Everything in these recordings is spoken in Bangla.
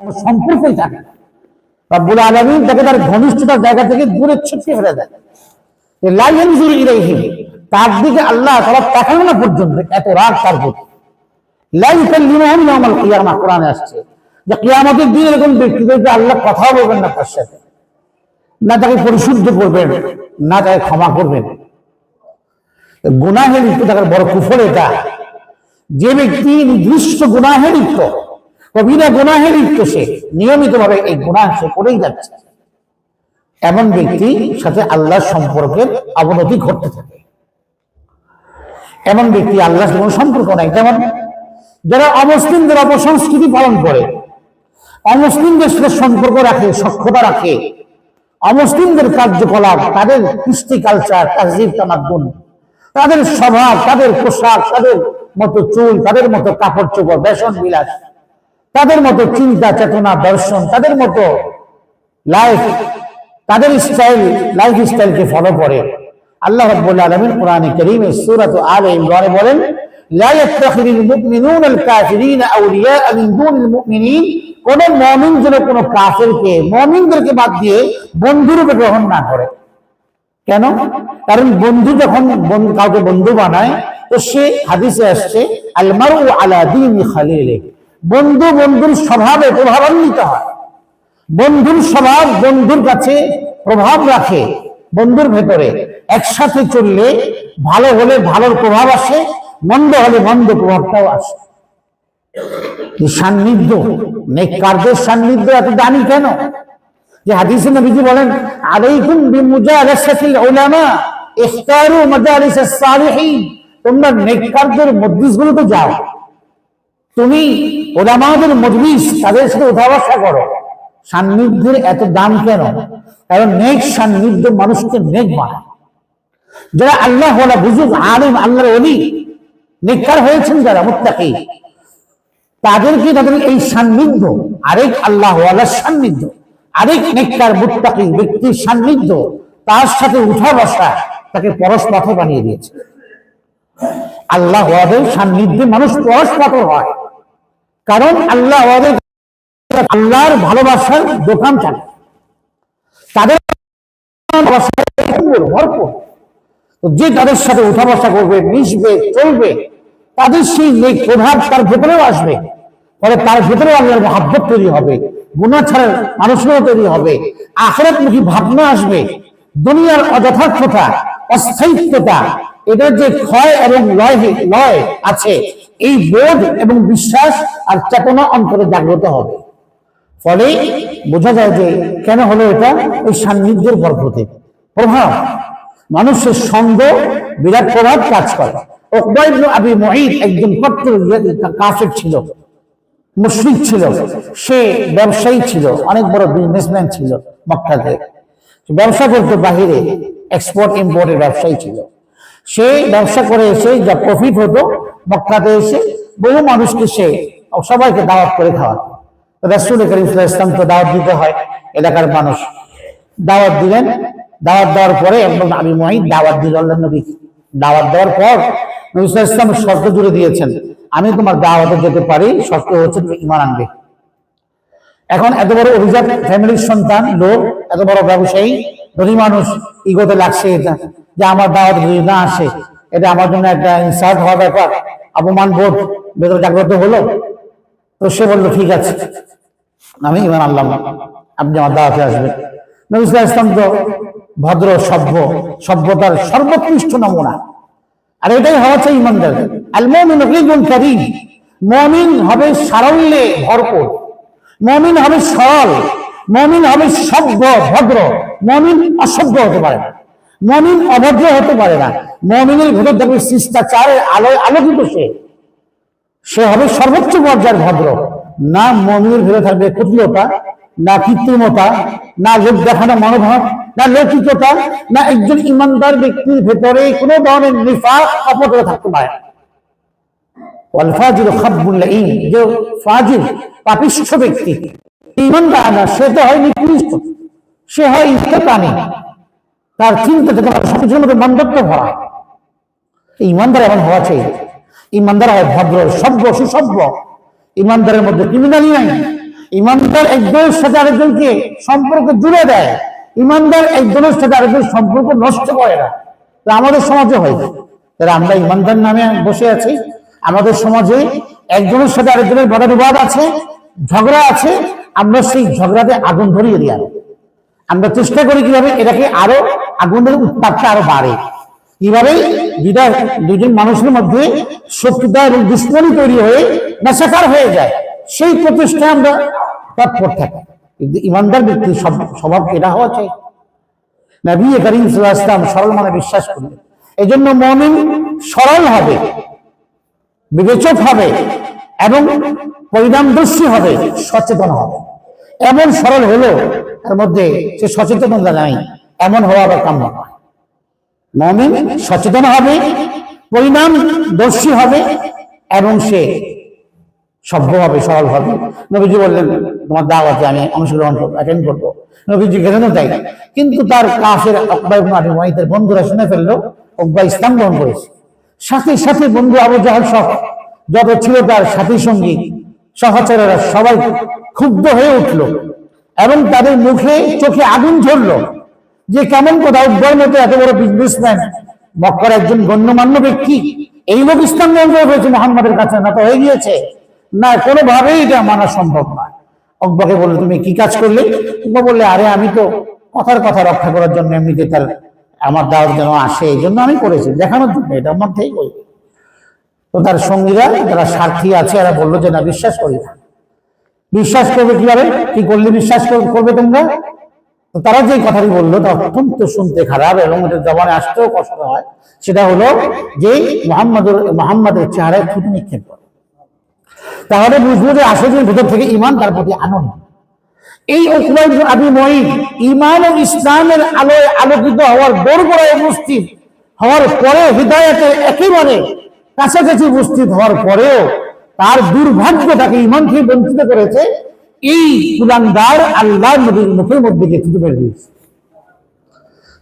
কোনো সম্পর্কই থাকে না। রব্বুল আলমিন তাকে তার ঘনিষ্ঠতার জায়গা থেকে দূরে ছিটকে ফেলে দেয় লাইন জুড়ে ইলাইহি, তার দিকে আল্লাহ তারা তাকানো না পর্যন্ত, এত রাগ তার প্রতি। লাই কাল্লিমাহুম ইয়াউমাল কিয়ামা, কোরআনে আসছে যে কিয়ামতের দিন এরকম ব্যক্তিদেরকে আল্লাহ কথাও বলবেন না তার সাথে। না তাকে পরিশুদ্ধ করবেন, না তাকে ক্ষমা করবেন। গুনাহে লিপ্ত থাকার বড় কুফর এটা যে ব্যক্তি নির্দিষ্ট গুনাহে লিপ্ত কবিরা গুনাহে লিপ্ত সে নিয়মিত ভাবে এই গুনাহ সে করেই যাচ্ছে। এমন ব্যক্তি সাথে আল্লাহর সম্পর্কের অবনতি ঘটতে থাকে। এমন ব্যক্তি আল্লাহর কোনো সম্পর্ক নাই। যেমন যারা অমুসলিমদের অপসংস্কৃতি পালন করে, অমুসলিমদের সাথে সম্পর্ক রাখে সক্ষতা রাখে, অমুসলিমদের কার্যকলাপ, তাদের কৃষ্টি কালচার তাজিব তামাদ্দুন, তাদের স্বভাব, তাদের পোশাক, তাদের মতো চুল, তাদের মতো কাপড় চোপড়, বেসন, বিলাস তাদের মতো চিন্তা, চেতনা, দর্শন, তাদের মতো লাইফ তাদের স্টাইল লাইফ স্টাইলকে ফলো করে। আল্লাহ রাব্বুল আলামিন কোরআনে কারীমে আলে ইমরানে বলেন ইয়াত্তাখিদুল মুমিনুনা আল কাফিরিনা আউলিয়া মিন দুনিল মুমিনিন। কোন মুমিন যেন কোন কাফেরকে, মুমিনদেরকে বাদ দিয়ে গ্রহণ না করে। কেন? কারণ বন্ধু যখন কাউকে বন্ধু বানায়, তো সে হাদিসে আসছে আলমারু আলা দীনি খালিলে বন্ধু বন্ধুর স্বভাবে প্রভাবান্বিত হয়। বন্ধুর স্বভাব বন্ধুর কাছে প্রভাব রাখে। বন্ধুর ভেতরে একসাথে চললে ভালো হলে ভালোর প্রভাব আসে, মন্দ হলে মন্দ প্রভাবটাও আসে। সান্নিধ্য? নেককারদের সান্নিধ্য এত দামি কেন? যে হাদিসে নবীজি বলেন, আলাইকুম বিমুজালাসাতিল উলামা, ইখতারু মাজালিসাস সালিহিন। তোমরা নেককারদের মজলিসগুলোতে যাও। তুমি ওলামাদের মজলিস তাদের সাথে উঠা বসা করো। সান্নিধ্যের এত দাম কেন? কারণ নেক সান্নিধ্য মানুষকে নেক বানায়। যারা আল্লাহ ওলা বুঝুক আলিম, আল্লাহর অলি নেককার হয়েছেন যারা, মুত্তাকি, তাদেরকে তাদের এই সান্নিধ্য, আরেক আল্লাহ ওয়ালার সান্নিধ্য, আরেক নেককার, মুত্তাকি ব্যক্তির সান্নিধ্য, তার সাথে উঠা বসা তাকে পরশপথে বানিয়ে দিয়েছে। আল্লাহ সান্নিধ্যে মানুষ পরশপথর হয়। কারণ আল্লাহ আল্লাহর ভালোবাসার দোকান চালে তাদের যে তাদের সাথে উঠা বসা করবে, মিশবে, চলবে, তাদের সেই নেক প্রভাব তার ভেতরেও আসবে। ফলে তার ভেতরেও আল্লাহর মহাব্বত তৈরি হবে গুণা ছাড়ার মানুষেরও তৈরি হবে, আখরাতমুখী ভাবনা আসবে, দুনিয়ার অযথার্থতা, অস্থায়িত্বতা এটার যে ক্ষয় এবং লয় লয় আছে, এই বোধ এবং বিশ্বাস আর চেতনা অন্তরে জাগ্রত হবে। ফলে বোঝা যায় যে কেন হলো এটা? ওই সান্নিধ্যের বরকতে প্রভাব, মানুষের সঙ্গ বিরাট প্রভাব কাজ করে। আবি মুঈদ একজন কট্টর কাফের ছিল, মুশরিক ছিল। সে ব্যবসায়ী ছিল, অনেক বড় বিজনেসম্যান ছিল মক্কাতে। ব্যবসা করতে বাহিরে এক্সপোর্ট ইম্পোর্টের ব্যবসায়ী ছিল। সে ব্যবসা করে এসে যা প্রফিট হতো, মক্কাতে এসে বহু মানুষকে সে সবাইকে দাওয়াত করে খাওয়াতো। রাসূল করিম আলাইহি তো দাওয়াত দিতে হয়, এলাকার মানুষ। দাওয়াত দিলেন, দাওয়াত দেওয়ার পরে একদম আমি মহিদ দাওয়াত দিল নবী। দাওয়াত দেওয়ার পর নবী ওয়াসাল্লাম শর্ত জুড়ে দিয়েছেন, আমি তোমার দাওয়াতে যেতে পারি, শর্ত হচ্ছে তুমি ইমান আনবে। এখন এত বড় অভিজাত ফ্যামিলির সন্তান, লোক, এত বড় ব্যবসায়ী, ধনী মানুষ, ইগোতে লাগছে এটা। যে আমার দাওয়াত যদি না আসে, এটা আমার জন্য একটা ইনসাল্ট হওয়া ব্যাপার। অপমান বোধ, ভেতর জাগ্রত হলো? তো সে বলল, ঠিক আছে। আমি ইমান আল্লাহ আপনি আমার দাওয়াতে আসবেন। নবী সাল্লাল্লাহু আলাইহি ইসলাম তো ভদ্র, সভ্য, সভ্যতার সর্বোৎকৃষ্ট নমুনা। আর এটাই হওয়া চাই ইমানদার মুমিন হবে সারল্যে ভরপুর। মুমিন হবে সরল। মুমিন হবে সভ্য, ভদ্র। মুমিন অসভ্য হতে পারে না। মুমিন অভদ্র হতে পারে না। মমিনের ভেতর থাকবে শিষ্টাচারের আলোয় আলোকিত সে। সে হবে সর্বোচ্চ পর্যায়ের ভদ্র। না মমিনের ভেতরে থাকবে কুটিলতা না কৃত্রিমতা, না লোক দেখানো মনোভাব, না লৌকিকতা, না একজন ইমানদার ব্যক্তির ভেতরে কোনো ধরনের নিফাক কপটতা থাকতে পারে না। ওয়াল ফাজিলু খাব্বুল যে ফাজিল, পাপিষ্ঠ ব্যক্তি, ইমানদার না, সে তো হয় নিকৃষ্ট। সে হয় ইচ্ছাকানি তার চিন্তা থেকে সবকিছুর মধ্যে মন্দত্ব ভরা। ইমানদার এমন হওয়া চাই। ইমানদার হয় ভদ্র, সভ্য, সুসভ্য। ইমানদারের মধ্যে ক্রিমিনালি নাই। ইমানদার একজনের সাথে আরেকজনকে সম্পর্ক জুড়ে দেয়। ইমানদার একজনের সাথে আরেকজন সম্পর্ক নষ্ট করে না। তা আমাদের সমাজে হয়। তাহলে আমরা ইমানদার নামে বসে আছি। আমাদের সমাজে একজনের সাথে আরেকজনের বিবাদ আছে, ঝগড়া আছে। আমরা সেই ঝগড়াতে আগুন ধরিয়ে দিই। আমরা চেষ্টা করি কীভাবে এটাকে আরও আগুনের উত্তাপটা আরও বাড়ে। কীভাবে দুইটা দুজন মানুষের মধ্যে শত্রুতা এবং দুশ্মনী তৈরি হয়ে নেশাকার হয়ে যায়, সেই প্রচেষ্টায় আমরা তৎপর থাকি। কিন্তু ইমানদার ব্যক্তির স্বভাব এটা হওয়া চাই? নবী করিম সাল্লাল্লাহু আলাইহি সরল মানে বিশ্বাস করলেন। এই জন্য মমিন সরল হবে, বিবেচক হবে এবং পরিণামদর্শী হবে, সচেতন হবে। এমন সরল হলো তার মধ্যে সে সচেতনতা নাই। এমন হওয়া আবার কাম্য নয়। মমিন সচেতন হবে পরিণাম দর্শী হবে, এবং সে সভ্য হবে সরল হবে। নবীজি বললেন, তোমার দাওয়াতে আমি অংশগ্রহণ করব অ্যাটেন্ড করব। নবীজি গেলেন তাই। কিন্তু তার কাফের অকবা ইবনে আবি মুআইতের বন্ধুরা শুনে ফেলল অকবা ইসলাম গ্রহণ করেছে। সাথে সাথে বন্ধু আবু জাহাল সহ, যত ছিল তার সাথী সঙ্গী, সহচরেরা সবাই ক্ষুব্ধ হয়ে উঠল। এবং তাদের মুখে চোখে আগুন ঝরলো যে কেমন কথা উদ্ভয়ের মতো এত বড় বিজনেসম্যান মক্কার একজন গণ্যমান্য ব্যক্তি, এই লোক ইসলাম করে ফেলেছে মোহাম্মদের কাছে, না তো হয়ে গিয়েছে, না কোনোভাবেই এটা মানা সম্ভব নয় অকবাকে বলল, তুমি কি কাজ করলে? অকবা বললে, আরে আমি তো কথার কথা রক্ষা করার জন্য এমনিতে তার, আমার দাওয়াত যেন আসে, এই জন্য আমি করেছি, দেখানোর জন্য, এটা থেকেই করি তো তার সঙ্গীরা, যারা স্বার্থী আছে, এরা বলল যে, না, বিশ্বাস করি না। বিশ্বাস করবে কীভাবে? কি করলে বিশ্বাস করবে তোমরা? তারা যে কথাটি বলল তা অত্যন্ত শুনতে খারাপ এবং ওদের জবানে আসতেও কষ্ট হয়। সেটা হলো যে মোহাম্মদের মোহাম্মদের চেহারায় থুতু নিক্ষেপ করে। তাহলে বুঝব যে আসলে ভিতর থেকে ইমান তার প্রতি আনন্দ। এই উকবাই আবি মঈদ ইমান ও ইসলামের আলোয় আলোকিত হওয়ার দোরগোড়ায় উপস্থিত হওয়ার পরে হৃদয়তে একেবারে কাছাকাছি উপস্থিত হওয়ার পরেও তার দুর্ভাগ্য তাকে ইমান থেকে বঞ্চিত করেছে এই কুলাঙ্গার আল্লাহ নবীর মুখের মধ্যে গিয়ে থুতু মেরে দিয়েছে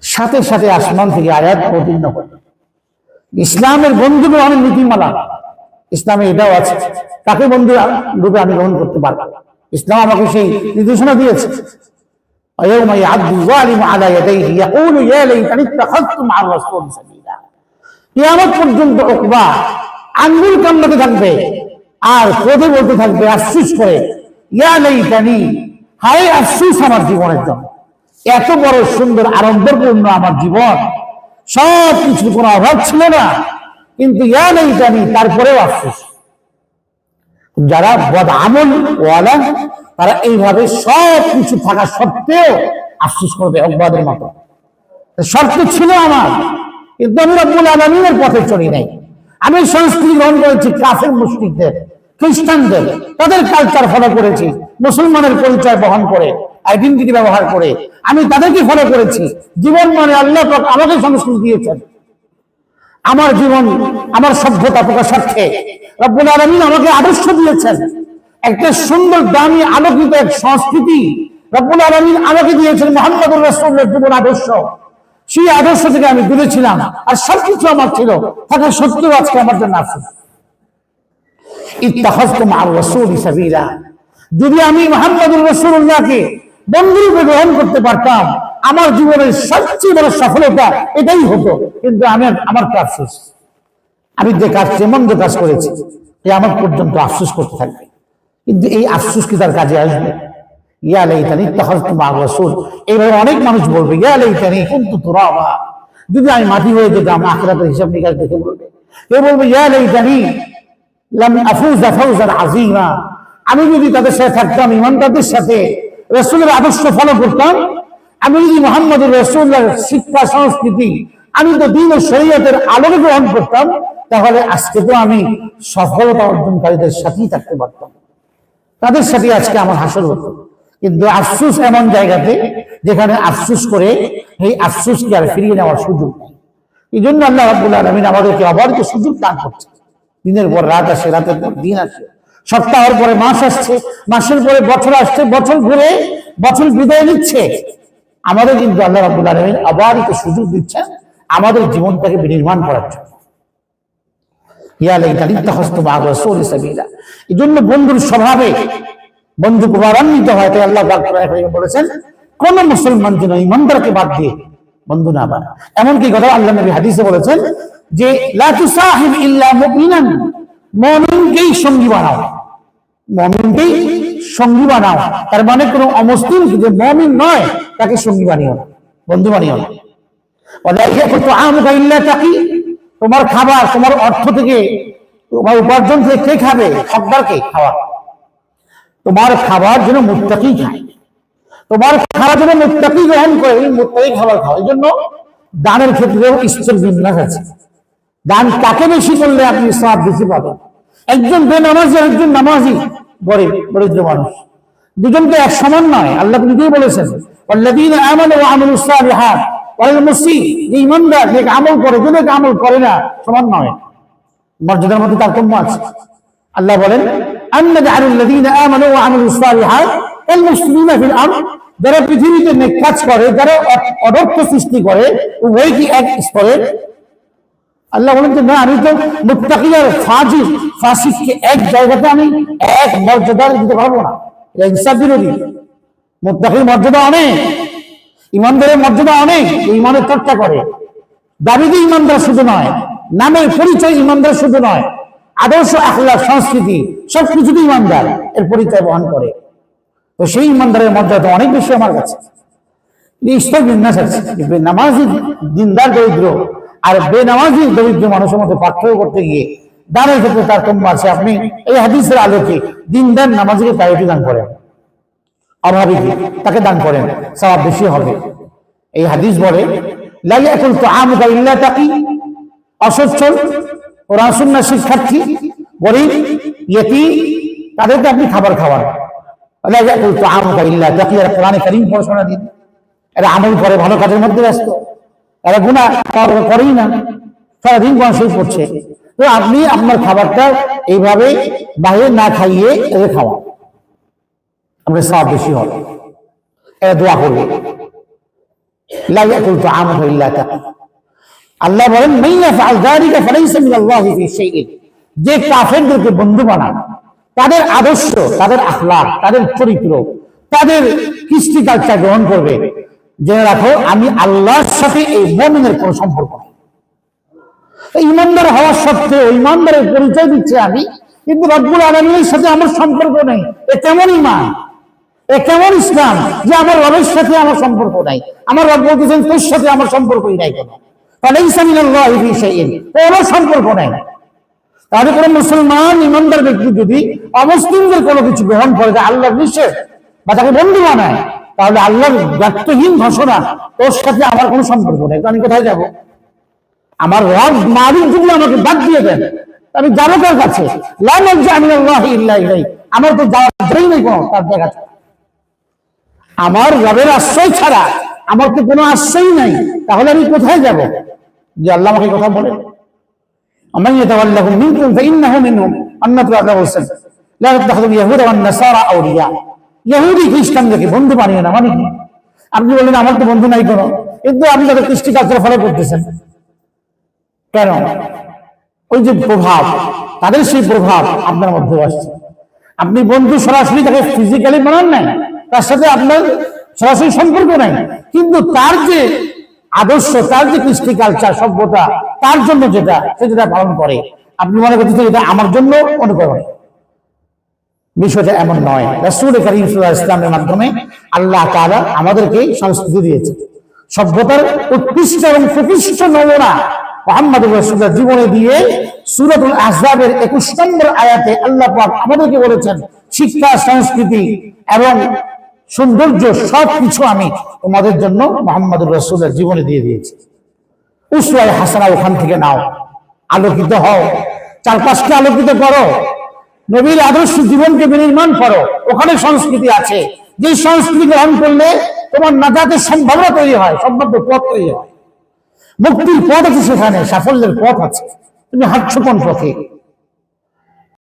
সাথে সাথে আসমান থেকে আয়াত অবতীর্ণ করে ইসলামের বন্ধু গ্রহণের নীতিমালা ইসলামে এটাও আছে তাকে বন্ধু রূপে আমি গ্রহণ করতে পারবো ইসলাম আমাকে সেই নির্দেশনা দিয়েছে ويوم يعض الظالم على يديه يقول يا ليتني اتخذت مع الرسول سبيلا কিয়ামত পর্যন্ত উকবা আঙ্গুল কামড়াতে থাকবে আর ক্রোধে বলতে থাকবে, আফসুস করে, ইয়া লাইতানি, হায় আফসুস আমার জীবনের জন্য। এত বড় সুন্দর আড়ম্বরপূর্ণ আমার জীবন। সব কিছুর কোনো অভাব ছিল না, কিন্তু ইয়া লাইতানি, তারপরেও আফসুস। যারা বদ আমল ওয়ালা, তারা এইভাবে সব কিছু থাকা সত্ত্বেও আফসোস করবে অকবাদের মতো। শর্ত ছিল আমার, কিন্তু আমি রব্বুল আলমিনের পথে চলি নাই। আমি সংস্কৃতি গ্রহণ করেছি কাফের মুসলিমদের খ্রিস্টানদের, তাদের কালচার ফলো করেছি, মুসলমানের পরিচয় বহন করে আইডেন্টিটি ব্যবহার করে। আমি তাদেরকে ফলো করেছি। জীবন মানে আল্লাহ আমাকে সংস্কৃতি দিয়েছেন। আমার জীবন আমার সভ্যতা প্রকাশার্থে। রব্বুল আলমিন আমাকে আদর্শ দিয়েছেন। একটা সুন্দর, দামি, আলোকিত এক সংস্কৃতি রব্বুল আলমিন আমাকে দিয়েছেন মোহাম্মদুর রসুল্লের জীবন আদর্শ। সেই আদর্শ থেকে আমি দূরে ছিলাম। আর সবকিছু আমার ছিল। থাকা সত্ত্বেও আজকে আমার জন্য আসুন ইত্তাখাজতুম আর রাসূল সাবিলা। যদি আমি মোহাম্মদুর রাসূলুল্লাহকে বন্ধুরূপে গ্রহণ করতে পারতাম, আমার জীবনের সবচেয়ে বড় সফলতা এটাই হতো। কিন্তু আমি আমার তো আফসোস। আমি যে কাজ যেমন যে কাজ করেছি, এ আমার পর্যন্ত আফসোস করতে থাকবে। কিন্তু এই আফসোস কি তার কাজে আসবে? ইয়া লাইতানি ইত্তাখাজতু মা রাসূল। এইভাবে অনেক মানুষ বলবে, ইয়া লাইতানি কুনতু তুরাবা। যদি আমি মাটি হয়ে যেতাম, আখিরাতের হিসাব নিকাশ দেখে বলবে। কেউ বলবে, ইয়া লাইতানি আমি যদি তাদের সাথে থাকতাম, ইমানদারদের সাথে, রাসূলের আদর্শ ফলো করতাম, আমি যদি মোহাম্মদুর রাসূলের শিক্ষা, সংস্কৃতি, আমি তো দিন শরীয়তের আলোকে গ্রহণ করতাম, তাহলে আজকে তো আমি সফলতা অর্জনকারীদের সাথেই থাকতে পারতাম। তাদের সাথে আজকে আমার হাসর হতো। কিন্তু আফসুস এমন জায়গাতে, যেখানে আফসুস করে এই আফসুসকে আর ফিরিয়ে নেওয়ার সুযোগ নেই। এই জন্য আল্লাহ রাব্বুল আলামিন আমাদেরকে অবারিত সুযোগ দান করছে দিনের পর রাত আসে, রাতের পর দিন আসে। সপ্তাহের পরে মাস আসছে, মাসের পরে বছর আসছে, বছর ঘুরে বছর বিদায় নিচ্ছে। আমাদের কিন্তু আল্লাহ রাব্বুল আলামিন অবারিত সুযোগ দিচ্ছেন আমাদের জীবনটাকে বিনির্মাণ করার জন্য। আল্লাহ নবী হাদিসে বলেছেন যে লা তুসাহিব ইল্লা মুমিনান, মুমিনকেই সঙ্গী বানাও। মুমিনকেই সঙ্গী বানাও। তার মানে কোনো অমুসলিম যে মুমিন নয়, তাকে সঙ্গী বানিও না। বন্ধু বানিও না। তোমার খাবার, তোমার অর্থ থেকে, তোমার উপার্জন থেকে কে খাবে? হকদারকে খাওয়া। তোমার খাবার যেন মুত্তাকি খায়। তোমার খাবার যেন মুত্তাকি গ্রহণ করে, মুত্তাকি খাবার খাও এই জন্য দানের ক্ষেত্রেও ঈশ্বর বিন্যাস আছে। দান কাকে বেশি করলে আপনি সব বেশি পাবেন? একজন বেনামাজি আর একজন নামাজি বড়, দরিদ্র মানুষ। দুজনকে এক সমান নয়, আল্লাহ নিজেই বলেছেন আমল করে, যে আমল করে না, সমান নয়। মর্যাদার মধ্যে আছে। আল্লাহ বলেন যারা পৃথিবীতে কাজ করে, যারা অনর্থ সৃষ্টি করে উভয় কি এক স্তরে আল্লাহ বলেন যে, না, আমি তো মুত্তাকি আর ফাজির ফাসিককে এক জায়গাতে আমি এক মর্যাদা দিতে পারব না। ইনসাফ বিরোধী। মুত্তাকির মর্যাদা অনেক, ইমানদারের মর্যাদা অনেক ইমানের চর্চা করে। দাবিতে ইমানদার শুধু নয়, নামের পরিচয় ইমানদার শুধু নয়, আদর্শ আখলা সংস্কৃতি সবকিছুতে ইমানদার, এর পরিচয় বহন করে। তো সেই ইমানদারের মর্যাদা অনেক বেশি আমার কাছে। এই স্তর বিন্যাস আছে নামাজি দিনদার দরিদ্র আর বেনামাজি দরিদ্র মানুষের মধ্যে পার্থক্য করতে গিয়ে দানের ক্ষেত্রে তার কম আছে। আপনি এই হাদিসের আলোকে দিনদার নামাজিকে প্রায়োরিটি দান করেন। অভাবীকে তাকে দান করেন। সবাব বেশি হবে। এই হাদিস বলে লাগে এখন তো আমুকা ইল্লা তাকি অসচ্ছল কোরআন সুন্নাহ শিক্ষার্থী, গরিব ইয়েতি তাদেরকে আপনি খাবার খাওয়ান। লা ইয়াকুল তাআমুকা ইল্লা তাকি কারীম পড়াশোনা দিন এরা আমল করে, ভালো কাজের মধ্যে ব্যস্ত। এরা গুণা কর- করেই না। সারাদিন শরীফ পড়ছে তো আপনি আপনার খাবারটা এইভাবে বাইরে না খাইয়ে এদের খাওয়া। আপনার সব বেশি হবে এরা দোয়া করবে। আল্লাহ বলেন মাইয়া ফাল যালিকা ফালাইসা মিনাল্লাহি ফি যে কাফেরদেরকে বন্ধু বানান, তাদের আদর্শ, তাদের আখলাক তাদের চরিত্র, তাদের কৃষ্টি কালচার গ্রহণ করবে। জেনে রাখো, আমি আল্লাহর সাথে এই মমিনের কোনো সম্পর্ক নেই। ইমানদার হওয়ার সত্ত্বেও, ইমানদারের পরিচয় দিচ্ছে আমি, কিন্তু রব্বুল আলমীর সাথে আমার সম্পর্ক নেই। এ কেমন ইমান? এ কেমন ইসলাম যে আমার রবের সাথে আমার সম্পর্ক নাই? আমার রব বলতেছেন, তোর সাথে আমার সম্পর্কই নাই কেন। তাহলে ইসলামিল্লাহ কোনো সম্পর্ক নাই। তাহলে কোনো মুসলমান ইমানদার ব্যক্তি যদি অমুসলিমদের কোনো কিছু গ্রহণ করে আল্লাহ নিষেধ, বা তাকে বন্ধু বানায় তাহলে আল্লাহর ব্যক্তহীন ঘোষণা ওর সাথে আমার কোনো সম্পর্ক নেই। আমি কোথায় যাব? আমার রব মালিক যদি আমাকে বাদ দিয়ে দেন আমি যাব কার কাছে? আমার তো যাওয়ার নেই কোনো, তার দেখা আমার রবের আশ্রয় ছাড়া আমার তো কোনো আশ্রয় নাই। তাহলে আমি কোথায় যাব? যে আল্লাহ আমাকে কথা বলে আমার এটা আল্লাহ মিনকুম ফাইন্নাহু মিনহুম। আন্নাত আল্লাহ বলছেন লা তাতাখুযু ইয়াহুদা ওয়ান নাসারা আউলিয়া। ইহুদি খ্রিস্টানদেরকে বন্ধু বানিয়ে না মানে আপনি বললেন, আমার তো বন্ধু নাই কোনো। কিন্তু আপনি তাদের কৃষ্টি কালচার ফলো করতেছেন। কেন? ওই যে প্রভাব, তাদের সেই প্রভাব আপনার মধ্যে আসছে। আপনি বন্ধু সরাসরি তাকে ফিজিক্যালি বানান নাই, তার সাথে আপনার সরাসরি সম্পর্ক নাই। কিন্তু তার যে আদর্শ, তার যে কৃষ্টি কালচার, সভ্যতা, তার জন্য যেটা, সে যেটা পালন করে, আপনি মনে করতেছেন এটা আমার জন্য অনুকরণ। বিষয়টা এমন নয়। রাসূল করিম আলাইহি ইসলামের মাধ্যমে আল্লাহ তাআলা আমাদেরকে সংস্কৃতি দিয়েছে সভ্যতার উৎকৃষ্ট এবং প্রতিষ্ঠিত নমুনা মোহাম্মদ রাসূলের জীবনে দিয়ে সূরাতুল আহজাবের 21 নম্বর আয়াতে আল্লাহ পাক আমাদেরকে বলেছেন, শিক্ষা, সংস্কৃতি এবং সৌন্দর্য সবকিছু আমি তোমাদের জন্য মোহাম্মদ রাসূলের জীবনে দিয়ে দিয়েছি। উসওয়ায়ে হাসানা ওখান থেকে নাও। আলোকিত হও। চারপাশকে আলোকিত করো। নবীর আদর্শ জীবনকে বিনির্মাণ করো। ওখানে সংস্কৃতি আছে। যে সংস্কৃতি গ্রহণ করলে তোমার নাজাতের সম্ভাবনা তৈরি হয়, সম্ভাব্য পথ তৈরি হয়। মুক্তির পথ আছে সেখানে, সাফল্যের পথ আছে। তুমি হাঁটছো কোন পথে?